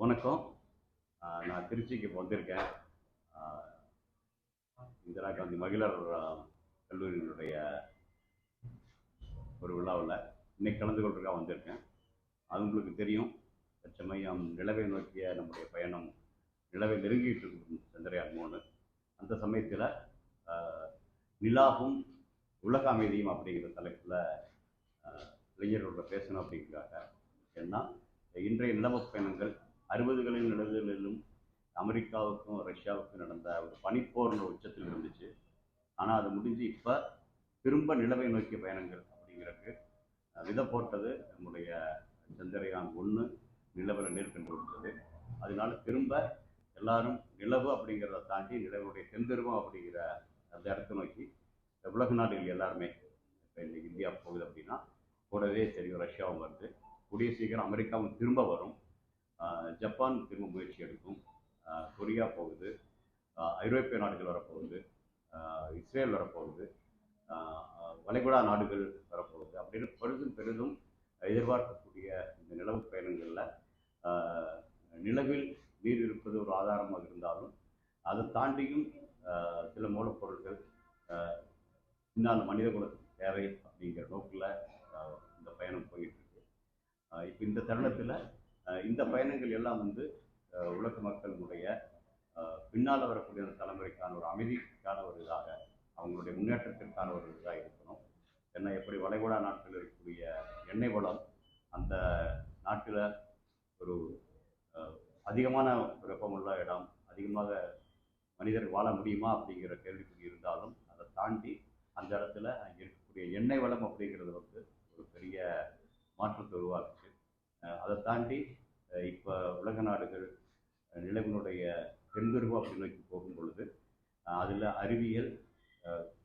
வணக்கம். நான் திருச்சிக்கு இப்போ வந்திருக்கேன் இந்திரா காந்தி மகிழர் கல்லூரியினுடைய ஒரு விழாவில் இன்னைக்கு கலந்து கொண்டிருக்கா வந்திருக்கேன். அது உங்களுக்கு தெரியும் தச்சமயம் நிலவை நோக்கிய நம்முடைய பயணம் நிலவை நெருங்கிட்டு இருக்கும் சந்திரயான் மூணு. அந்த சமயத்தில் நிலாவும் உலக அமைதியும் அப்படிங்கிற தலைப்பில் இளைஞர்களோட பேசணும் அப்படிங்கிறாங்க ஏன்னா இன்றைய நிலவு பயணங்கள் அறுபதுகளின் நிலவுகளிலும் அமெரிக்காவுக்கும் ரஷ்யாவுக்கும் நடந்த ஒரு பனிப்போர்ன்ற உச்சத்தில் இருந்துச்சு. ஆனால் அது முடிஞ்சு இப்போ திரும்ப நிலவை நோக்கிய பயணங்கள் அப்படிங்கிறதுக்கு விதை போட்டது நம்முடைய சந்திரயான் ஒன்று நிலவில் நேர்கண்டு கொடுத்தது அதனால திரும்ப எல்லாரும் நிலவு அப்படிங்கிறத தாண்டி நிலவுடைய தென்திருவம் அப்படிங்கிற அந்த இடத்தை நோக்கி உலக நாடுகள் எல்லாருமே இப்போ இன்னைக்கு இந்தியா போகுது அப்படின்னா கூடவே தெரியும் ரஷ்யாவும் வருது கூடிய சீக்கிரம் அமெரிக்காவும் திரும்ப வரும். ஜப்பான் திரும்ப முயற்சி எடுக்கும். கொரியா போகுது. ஐரோப்பிய நாடுகள் வரப்போகுது. இஸ்ரேல் வரப்போகுது. வளைகுடா நாடுகள் வரப்போகுது அப்படின்னு பெரிதும் பெரிதும் எதிர்பார்க்கக்கூடிய இந்த நிலவு பயணங்களில் நிலவில் நீர் இருப்பது ஒரு ஆதாரமாக இருந்தாலும் அதை தாண்டியும் சில மூலப்பொருட்கள் இன்னும் அந்த மனித குலத்துக்கு தேவை அப்படிங்கிற நோக்கில் பயணம் போயிட்டு இருக்கு இப்போ இந்த தருணத்தில் இந்த பயணங்கள் எல்லாம் வந்து உலக மக்களுடைய பின்னால் வரக்கூடிய அந்த தலைமுறைக்கான ஒரு அமைதிக்கான ஒரு இதாக அவங்களுடைய முன்னேற்றத்திற்கான ஒரு இதாக இருக்கணும். ஏன்னா எப்படி வளைகுடா நாட்டில் இருக்கக்கூடிய எண்ணெய் வளம் அந்த நாட்டில் ஒரு அதிகமான வெப்பமுள்ள இடம் அதிகமாக மனிதர் வாழ முடியுமா அப்படிங்கிற கேள்விக்குறி இருந்தாலும் அதை தாண்டி அந்த இடத்துல அங்கே இருக்கக்கூடிய எண்ணெய் வளம் அப்படிங்கிறது வந்து பெரிய மாற்றத்தை உருவாக்குச்சு. அதை தாண்டி இப்போ உலக நாடுகள் நிலவினுடைய தென்துருவம் அப்படி நோக்கி போகும் பொழுது அதில் அறிவியல்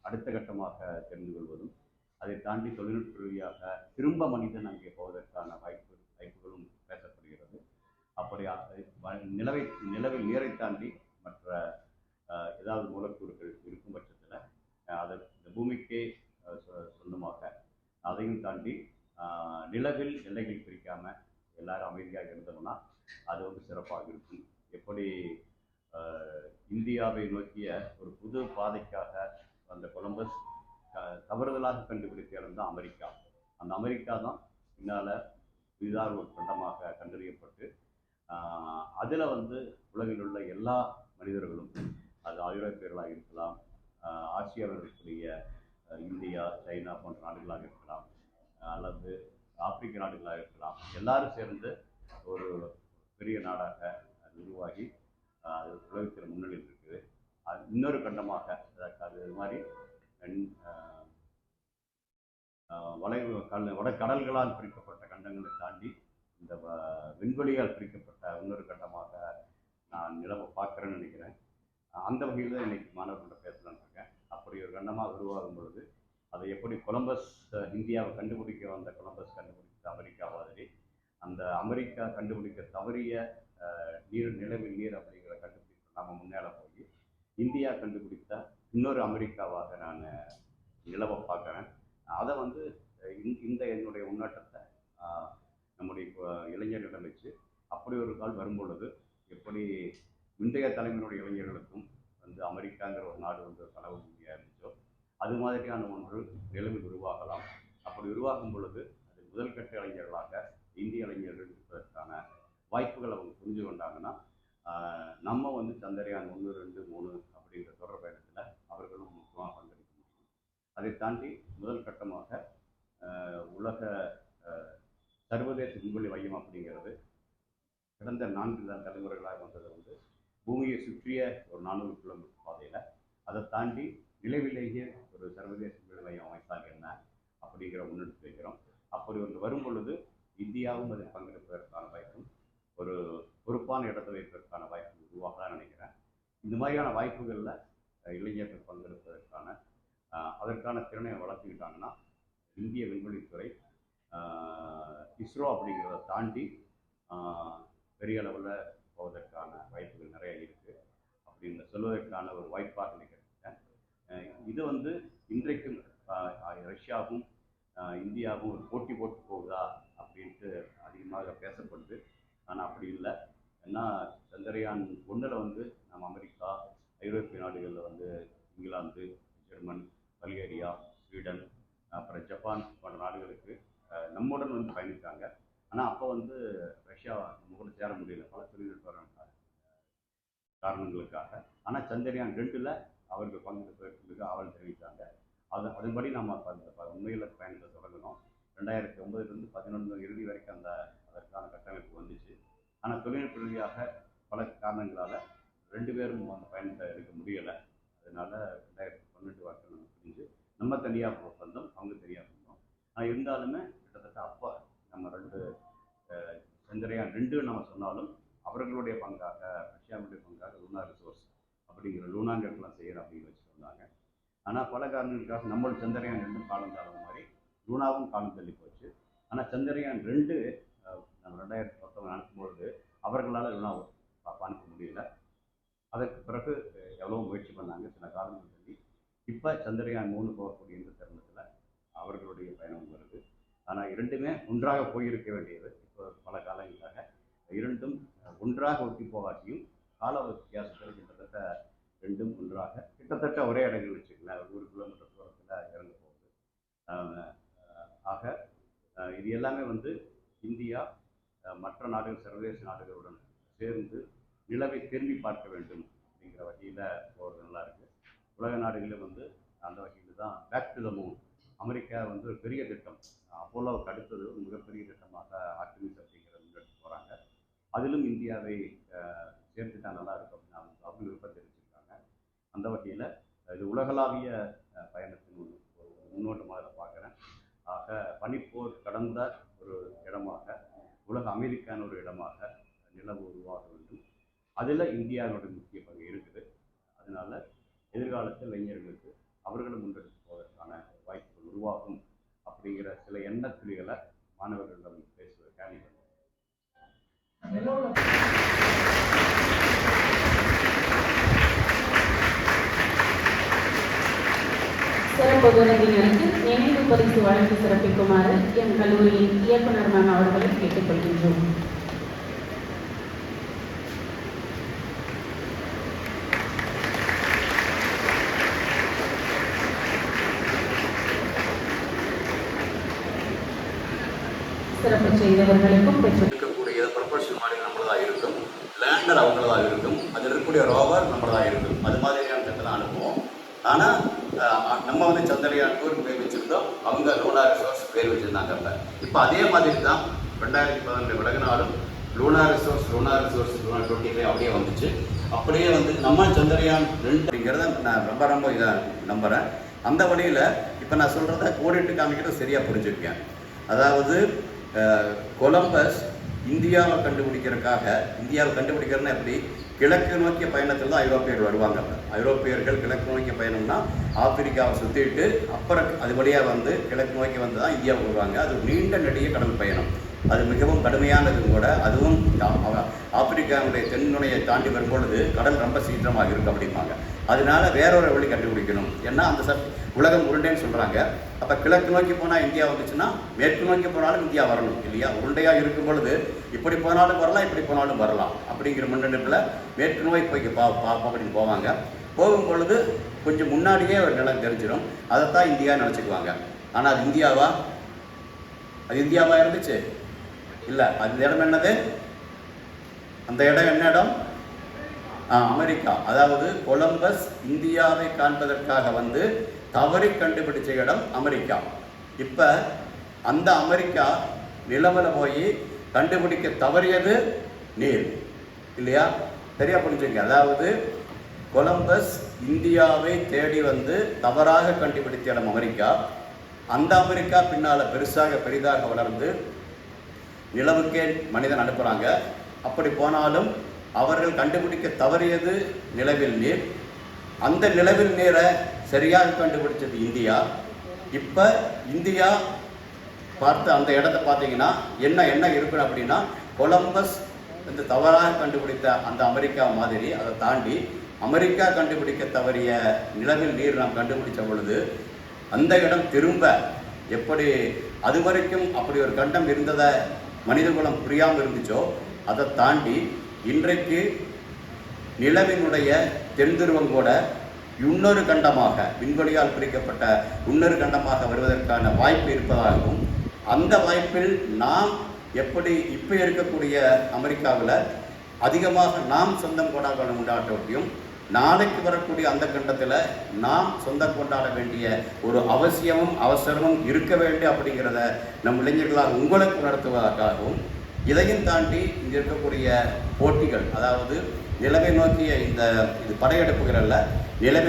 அடுத்த கட்டமாக தெரிந்து கொள்வதும் அதை தாண்டி தொழில்நுட்ப ரீதியாக திரும்ப மனிதன் அங்கே போவதற்கான வாய்ப்பு வாய்ப்புகளும் பேசப்படுகிறது. அப்படி நிலவை நிலவில் நீரை தாண்டி மற்ற ஏதாவது மூலக்கூறுகள் இருக்கும் பட்சத்தில் அதை இந்த பூமிக்கே சொ- சொந்தமாக அதையும் தாண்டி நிலவில் எல்லைகள் பிரிக்காம எல்லாரும் அமைதியாக இருந்தோம்னா அது வந்து சிறப்பாக இருக்கும். எப்படி இந்தியாவை நோக்கிய ஒரு புது பாதைக்காக அந்த கொலம்பஸ் தவறுதலாக கண்டுபிடித்த இடம் தான் அமெரிக்கா. அந்த அமெரிக்கா தான் பின்னால் புதிதாக ஒரு கண்டமாக கண்டறியப்பட்டு அதில் வந்து உலகில் உள்ள எல்லா மனிதர்களும் அது ஐரோப்பியர்களாக இருக்கலாம் ஆசியாவில் இருக்கக்கூடிய இந்தியா சைனா போன்ற நாடுகளாக இருக்கலாம் அல்லது ஆப்பிரிக்க நாடுகளாக இருக்கலாம். எல்லாரும் சேர்ந்து ஒரு பெரிய நாடாக அது உருவாகி அது உலகத்தில் முன்னணியில் இருக்குது. அது இன்னொரு கண்டமாக அது இது மாதிரி வலை கல் வடக்கடல்களால் பிரிக்கப்பட்ட கண்டங்களை தாண்டி இந்த வ- விண்வெளியால் பிரிக்கப்பட்ட இன்னொரு கண்டமாக நான் நிலவை பார்க்குறேன்னு நினைக்கிறேன். அந்த வகையில் தான் இன்னைக்கு மாணவர்கள்ட்ட பேசலான்னு இருக்கேன். அப்படி ஒரு கண்டமாக உருவாகும் பொழுது அதை எப்படி கொலம்பஸ் இந்தியாவை கண்டுபிடிக்க வந்த கொலம்பஸ் கண்டுபிடித்த அமெரிக்கா மாதிரி அந்த அமெரிக்கா கண்டுபிடிக்க தவறிய நீர் நிலவில் நீர் அப்படிங்கிற கண்டுபிடிப்பு நாம் முன்னேற போய் இந்தியா கண்டுபிடித்த இன்னொரு அமெரிக்காவாக நான் நிலவை பார்க்குறேன். அதை வந்து இந்த- என்னுடைய முன்னேற்றத்தை நம்முடைய இப்போ இளைஞர்களிடம் வச்சு அப்படி ஒரு கால் வரும்பொழுது எப்படி முந்தைய தலைமையினுடைய இளைஞர்களுக்கும் வந்து அமெரிக்காங்கிற ஒரு நாடு வந்து ஒரு கனவு அது மாதிரியான ஒன்று நிலைமை உருவாகலாம். அப்படி உருவாகும் பொழுது அது முதல் கட்ட இளைஞர்களாக இந்திய இளைஞர்கள் இருப்பதற்கான வாய்ப்புகள் அவங்க புரிஞ்சு கொண்டாங்கன்னா நம்ம வந்து சந்திரயான் ஒன்று ரெண்டு மூணு அப்படிங்கிற தொடர் பயணத்தில் அவர்களும் முக்கியமாக பங்கெடுக்க முடியும். அதை தாண்டி முதல் கட்டமாக உலக சர்வதேச விண்வெளி மையம் அப்படிங்கிறது கடந்த நான்கு தலைமுறைகளாக வந்தது வந்து பூமியை சுற்றிய ஒரு நானூறு கிலோமீட்டர் பாதையில் அதை தாண்டி நிலவிலேயே ஒரு சர்வதேச விண்வெளி மையம் அமைத்தால் என்ன அப்படிங்கிற முன்னெடுத்து வைக்கிறோம். அப்படி ஒன்று வரும் பொழுது இந்தியாவும் அதில் பங்கெடுப்பதற்கான வாய்ப்பும் ஒரு பொறுப்பான இடத்தை வைப்பதற்கான வாய்ப்பு உருவாக நினைக்கிறேன். இந்த மாதிரியான வாய்ப்புகளில் இளைஞர்கள் பங்கெடுப்பதற்கான அதற்கான திறனை வளர்த்துக்கிட்டாங்கன்னா இந்திய விண்வெளித்துறை இஸ்ரோ அப்படிங்கிறத தாண்டி பெரிய அளவில் போவதற்கான வாய்ப்புகள் நிறைய இருக்குது அப்படின்னு சொல்வதற்கான ஒரு வாய்ப்பாக நினைக்கிறேன். இது வந்து இன்றைக்கும் ரஷ்யாவும் இந்தியாவும் ஒரு போட்டி போட்டு போகுதா அப்படின்ட்டு அதிகமாக பேசப்படுது. ஆனால் அப்படி இல்லை. ஏன்னா சந்திரயான் ஒன்றில் வந்து நம்ம அமெரிக்கா ஐரோப்பிய நாடுகளில் வந்து இங்கிலாந்து ஜெர்மன் பல்கேரியா ஸ்வீடன் அப்புறம் ஜப்பான் போன்ற நாடுகளுக்கு நம்முடன் வந்து பயணித்தாங்க ஆனால் அப்போ வந்து ரஷ்யா நம்ம கூட சேர முடியல. பல தொழில்நுட்ப காரணங்களுக்காக. ஆனால் சந்திரயான் ரெண்டில் அவர்கள் பங்கெடுப்பதற்கு ஆவல் தெரிவித்தாங்க. அது அதன்படி நம்ம அந்த ப- பயணத்தை தொடங்கணும். ரெண்டாயிரத்தி ஒன்பதுலேருந்து பதினொன்று இறுதி வரைக்கும் அந்த அதற்கான கட்டமைப்பு வந்துச்சு. ஆனால் தொழில்நுட்ப ரீதியாக பல காரணங்களால் ரெண்டு பேரும் அந்த பயணத்தை எடுக்க முடியலை. அதனால் ரெண்டாயிரத்தி பன்னெண்டு வாக்கில் நம்ம நம்ம தனியாக வந்தோம் அவங்க தனியாக வந்தோம். ஆனால் இருந்தாலுமே கிட்டத்தட்ட அப்போ நம்ம ரெண்டு அஹ், சந்திரயான் ரெண்டு நம்ம சொன்னாலும் அவர்களுடைய பங்காக லூனா ரிசோர்ஸ் அப்படிங்கிற லூனாங்கெல்லாம் செய்யணும் அப்படின்னு வச்சு சொன்னாங்க ஆனால் நம்மளும் சந்திரயான் ரெண்டும் காலம் தாழ்ந்த மாதிரி லூனாவும் காலம் தள்ளி போச்சு. ஆனால் சந்திரயான் ரெண்டு நம்ம ரெண்டாயிரத்தி பத்தொன்பது அனுப்பும்பொழுது அவர்களால் லூனாவை அனுப்ப முடியல. அதற்கு பிறகு எவ்வளோ முயற்சி பண்ணாங்க சில காரணங்கள் சொல்லி இப்போ சந்திரயான் மூணு போகக்கூடிய இந்த தருணத்தில் அவர்களுடைய பயணம் வருது. ஆனால் இரண்டுமே ஒன்றாக போயிருக்க வேண்டியது இப்போ பல காலங்களாக. இரண்டும் ஒன்றாக ஒட்டி போகாட்டியும் கால வித்தியாசத்தில் கிட்டத்தட்ட ரெண்டும் ஒன்றாக கிட்டத்தட்ட ஒரே இடங்கள் வச்சுக்கலாம் ஒரு கிலோமீட்டர் தூரத்தில் இறங்க போகுது. ஆக இது எல்லாமே வந்து இந்தியா மற்ற நாடுகள் சர்வதேச நாடுகளுடன் சேர்ந்து நிலவை திரும்பி பார்க்க வேண்டும் அப்படிங்கிற வகையில் போகிறது நல்லா இருக்குது உலக நாடுகளில் வந்து அந்த வகையில் தான் back to the moon America வந்து ஒரு பெரிய திட்டம். அப்போலோவுக்கு அடுத்தது ஒரு மிகப்பெரிய திட்டமாக ஆர்டிமிஸ் அப்படிங்கிற முன்னெடுத்து போகிறாங்க அதிலும் இந்தியாவை சேர்த்துட்டா நல்லா இருக்கும் அப்படின்னு அவங்க அவங்க அந்த வகையில் இது உலகளாவிய பயணத்தின் ஒரு ஒரு முன்னோட்டமாக இதை பார்க்குறேன். ஆக பனிப்போர் கடந்த ஒரு இடமாக உலக அமெரிக்கான ஒரு இடமாக நிலவு உருவாக வேண்டும். அதில் இந்தியாவினுடைய முக்கிய பங்கு இருக்குது. அதனால எதிர்காலத்தில் இளைஞர்களுக்கு அவர்களும் முன்னெடுத்து போவதற்கான வாய்ப்புகள் உருவாகும் அப்படிங்கிற சில எண்ணத்துளிகளை மாணவர்களிடம் பேசுவதற்காக நீ சிறப்பு நினைவு பரிசு வழங்கி சிறப்பிக்குமாறு என் கல்லூரியின் இயக்குனர் மேம் அவர்களை கேட்டுக்கொள்கின்றோம். சிறப்பு செய்தவர்களுக்கும் பெற்று இருக்கக்கூடிய ப்ரொபல்ஷன் மாதிரி நம்மளதாக இருக்கும் லேண்டர் அவங்களதாக இருக்கும் அதில் இருக்கக்கூடிய ரோவர் நம்மளதாக இருக்கும் அது மாதிரியான திட்டம் தான் அனுப்புவோம் ஆனால் நம்ம வந்து சந்திரயான் டூர் பேர் வச்சுருந்தோம் அவங்க லூனா ரிசோர்ஸ் பேர் வச்சுருந்தாங்க அப்போ. இப்போ அதே மாதிரி தான் ரெண்டாயிரத்தி பதினெட்டு விலகினாலும் Luna resource Luna resource Luna twenty five அப்படியே வந்துச்சு. அப்படியே வந்து நம்ம சந்திரயான் ரெண்டு அப்படிங்கிறத நான் ரொம்ப ரொம்ப இதாக நம்புகிறேன் அந்த வழியில் இப்போ நான் சொல்கிறத கோடிட்டு காமிக்கிட்ட சரியாக புரிஞ்சுருக்கேன். அதாவது கொலம்பஸ் இந்தியாவை கண்டுபிடிக்கிறதுக்காக இந்தியாவை கண்டுபிடிக்கிறதுனா எப்படி? கிழக்கு நோக்கிய பயணத்தில் தான் ஐரோப்பியர்கள் வருவாங்க. ஐரோப்பியர்கள் கிழக்கு நோக்கிய பயணம்னா ஆப்பிரிக்காவை சுற்றிட்டு அப்புறம் அது வழியாக வந்து கிழக்கு நோக்கி வந்து தான் இந்தியாவுக்கு வருவாங்க. அது நீண்ட நெடிய கடல் பயணம். அது மிகவும் கடுமையானதும் கூட அதுவும் ஆப்பிரிக்காவுடைய தென்னுனையை தாண்டி வரும்பொழுது கடல் ரொம்ப சீக்கிரமாக இருக்கும் அப்படிம்பாங்க. அதனால வேறொரு வழி கண்டுபிடிக்கணும். ஏன்னா அந்த சட் உலகம் உருண்டைன்னு சொல்கிறாங்க அப்போ கிழக்கு நோக்கி போனால் இந்தியா வந்துச்சுன்னா மேற்கு நோக்கி போனாலும் இந்தியா வரணும் இல்லையா? உருண்டையாக இருக்கும் பொழுது இப்படி போனாலும் வரலாம் இப்படி போனாலும் வரலாம் அப்படிங்கிற முன்னெடுப்பில் மேற்கு நோய் போய் பா பார்ப்போம் அப்படின்னு போவாங்க. போகும் பொழுது கொஞ்சம் முன்னாடியே ஒரு நிலம் தெரிஞ்சிடும் அதைத்தான் இந்தியா நினச்சிக்குவாங்க. ஆனால் அது இந்தியாவா? அது இந்தியாவா இருந்துச்சு? இல்லை. அந்த இடம் என்னது? அந்த இடம் என்ன இடம்? அமெரிக்கா. அதாவது கொலம்பஸ் இந்தியாவை காண்பதற்காக வந்து தவறி கண்டுபிடிச்ச இடம் அமெரிக்கா. இப்போ அந்த அமெரிக்கா நிலவில் போய் கண்டுபிடிக்க தவறியது நீர். இல்லையா? சரியா புரிஞ்சுங்க. அதாவது கொலம்பஸ் இந்தியாவை தேடி வந்து தவறாக கண்டுபிடித்த இடம் அமெரிக்கா. அந்த அமெரிக்கா பின்னால் பெருசாக பெரிதாக வளர்ந்து நிலவுக்கே மனிதன் அனுப்புகிறாங்க அப்படி போனாலும் அவர்கள் கண்டுபிடிக்க தவறியது நிலவில் நீர். அந்த நிலவில் நீரை சரியாக கண்டுபிடிச்சது இந்தியா. இப்போ இந்தியா பார்த்து அந்த இடத்த பார்த்தீங்கன்னா என்ன என்ன இருக்கணும் அப்படின்னா கொலம்பஸ் இந்த தவறாக கண்டுபிடித்த அந்த அமெரிக்கா மாதிரி அதை தாண்டி அமெரிக்கா கண்டுபிடிக்க தவறிய நிலவில் நீர் நாம் கண்டுபிடிச்ச பொழுது அந்த இடம் திரும்ப எப்படி அது வரைக்கும் அப்படி ஒரு கண்டம் இருந்ததை மனிதகுலம் புரியாமல் இருந்துச்சோ அதை தாண்டி இன்றைக்கு நிலவினுடைய தென் கூட இன்னொரு கண்டமாக விண்வெளியால் பிரிக்கப்பட்ட இன்னொரு கண்டமாக வருவதற்கான வாய்ப்பு இருப்பதாகவும் அந்த வாய்ப்பில் நாம் எப்படி இப்போ இருக்கக்கூடிய அமெரிக்காவில் அதிகமாக நாம் சொந்தம் கொண்டாட கொண்டாட்டத்தையும் நாளைக்கு வரக்கூடிய அந்த கண்டத்தில் நாம் சொந்தம் கொண்டாட வேண்டிய ஒரு அவசியமும் அவசரமும் இருக்க வேண்டும் அப்படிங்கிறத நம் இளைஞர்களால் உங்களுக்கு உணர்த்துவதற்காகவும் இதையும் தாண்டி இங்கே இருக்கக்கூடிய போட்டிகள் அதாவது நிலைமை நோக்கிய இந்த இது படையெடுப்புகள் அல்ல நிலைமை